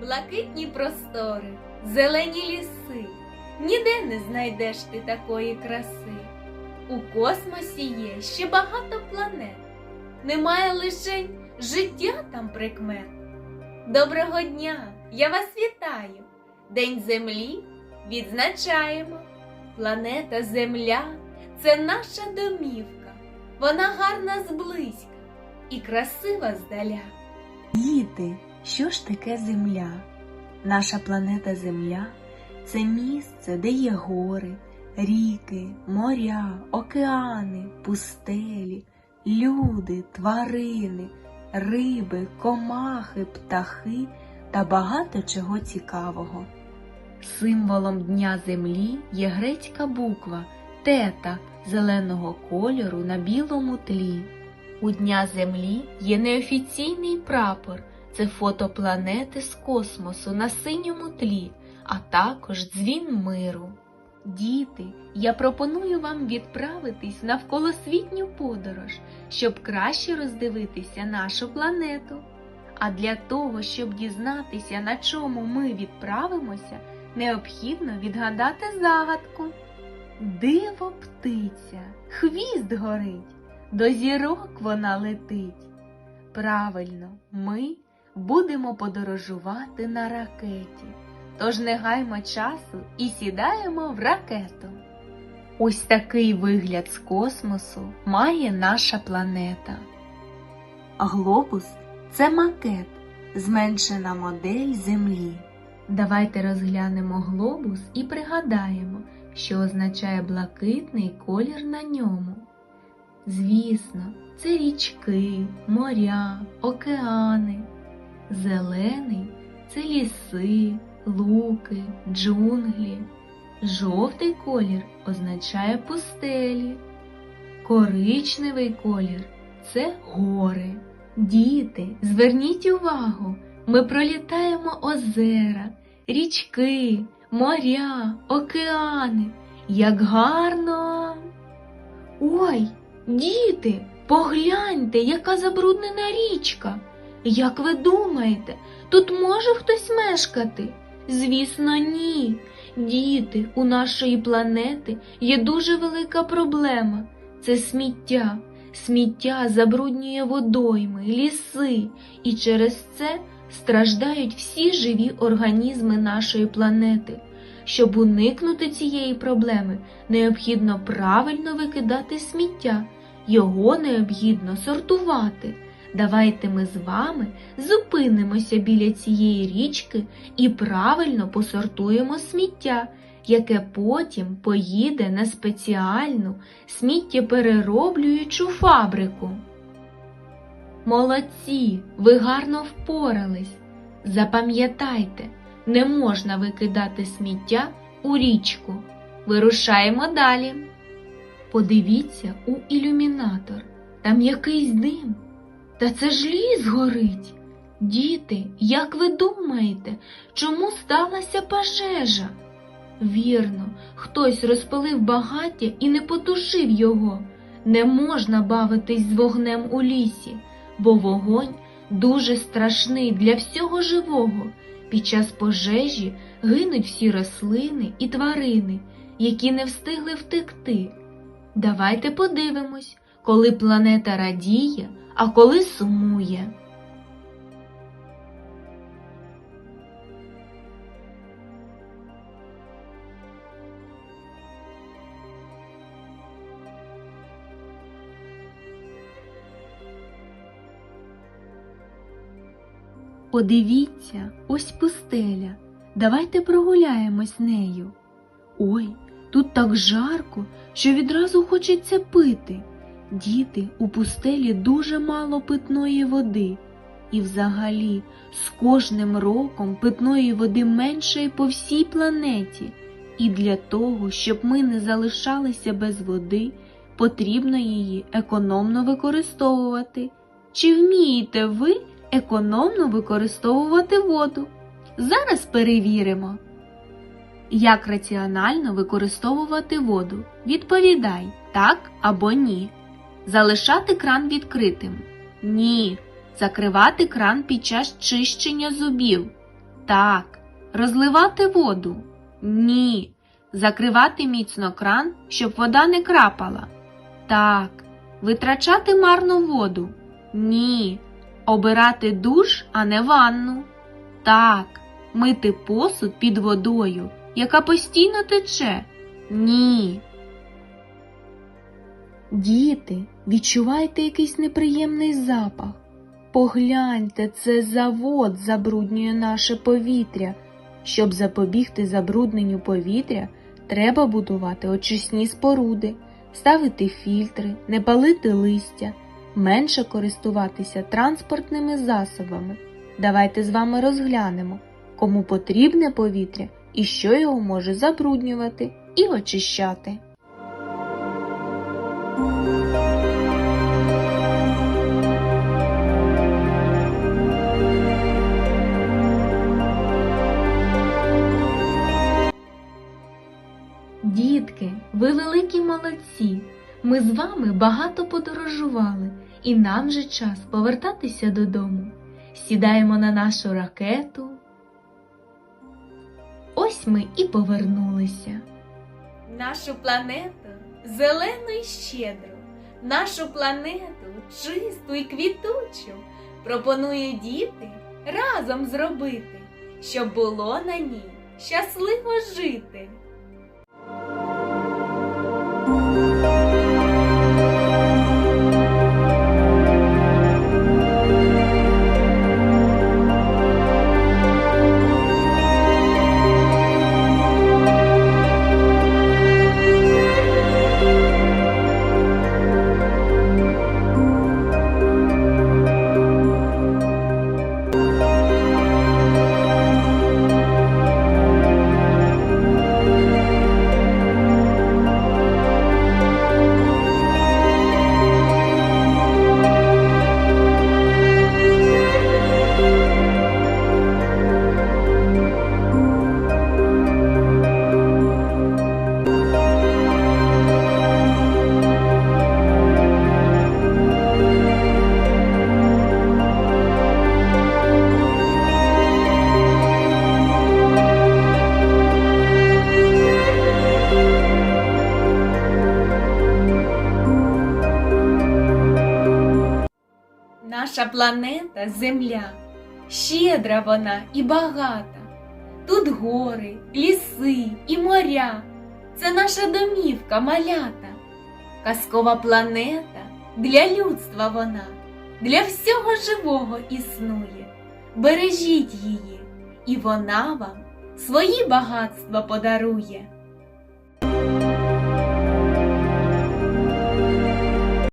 Блакитні простори, зелені ліси, ніде не знайдеш ти такої краси. У космосі є ще багато планет, немає лишень життя там прикмет. Доброго дня! Я вас вітаю! День Землі відзначаємо. Планета Земля це наша домівка. Вона гарна зблизька і красива здаля. Діти, що ж таке Земля? Наша планета Земля це місце, де є гори, ріки, моря, океани, пустелі, люди, тварини, риби, комахи, птахи та багато чого цікавого. Символом Дня Землі є грецька буква тета зеленого кольору на білому тлі. У Дня Землі є неофіційний прапор це фото планети з космосу на синьому тлі, а також дзвін миру. Діти, я пропоную вам відправитись на навколосвітню подорож, щоб краще роздивитися нашу планету. А для того, щоб дізнатися, на чому ми відправимося, необхідно відгадати загадку. Диво птиця, хвіст горить, до зірок вона летить. Правильно, ми будемо подорожувати на ракеті. Тож не гаймо часу і сідаємо в ракету. Ось такий вигляд з космосу має наша планета. Глобус це макет, зменшена модель Землі. Давайте розглянемо глобус і пригадаємо, що означає блакитний колір на ньому. Звісно, це річки, моря, океани. Зелений це ліси, луки, джунглі. Жовтий колір означає пустелі. Коричневий колір це гори. Діти, зверніть увагу, ми пролітаємо озера, річки, моря, океани. Як гарно! Ой, діти, погляньте, яка забруднена річка. Як ви думаєте, тут може хтось мешкати? Звісно, ні. Діти, у нашої планети є дуже велика проблема це сміття. Сміття забруднює водойми, ліси, і через це страждають всі живі організми нашої планети. Щоб уникнути цієї проблеми, необхідно правильно викидати сміття, його необхідно сортувати. Давайте ми з вами зупинимося біля цієї річки і правильно посортуємо сміття, яке потім поїде на спеціальну сміттєперероблюючу фабрику. Молодці, ви гарно впорались. Запам'ятайте, не можна викидати сміття у річку. Вирушаємо далі. Подивіться у ілюмінатор. Там якийсь дим. Та це ж ліс горить. Діти, як ви думаєте, чому сталася пожежа? Вірно, хтось розпалив багаття і не потушив його. Не можна бавитись з вогнем у лісі, бо вогонь дуже страшний для всього живого. Під час пожежі гинуть всі рослини і тварини, які не встигли втекти. Давайте подивимось, коли планета радіє, а коли сумує. Подивіться, ось пустеля. Давайте прогуляємось нею. Ой, тут так жарко, що відразу хочеться пити. Діти, у пустелі дуже мало питної води. І взагалі, з кожним роком питної води менше по всій планеті. І для того, щоб ми не залишалися без води, потрібно її економно використовувати. Чи вмієте ви економно використовувати воду? Зараз перевіримо. Як раціонально використовувати воду? Відповідай так або ні. Залишати кран відкритим? Ні. Закривати кран під час чищення зубів? Так. Розливати воду? Ні. Закривати міцно кран, щоб вода не крапала? Так. Витрачати марну воду? Ні. Обирати душ, а не ванну? Так. Мити посуд під водою, яка постійно тече? Ні. Діти, відчуваєте якийсь неприємний запах? Погляньте, це завод забруднює наше повітря. Щоб запобігти забрудненню повітря, треба будувати очисні споруди, ставити фільтри, не палити листя, менше користуватися транспортними засобами. Давайте з вами розглянемо, кому потрібне повітря і що його може забруднювати і очищати. Дітки, ви великі молодці. Ми з вами багато подорожували, і нам же час повертатися додому. Сідаємо на нашу ракету. Ось ми і повернулися. Нашу планету зелену і щедру, нашу планету чисту і квітучу пропонує діти разом зробити, щоб було на ній щасливо жити. Наша планета Земля, щедра вона і багата. Тут гори, ліси і моря. Це наша домівка малята. Казкова планета для людства вона, для всього живого існує. Бережіть її, і вона вам свої багатства подарує.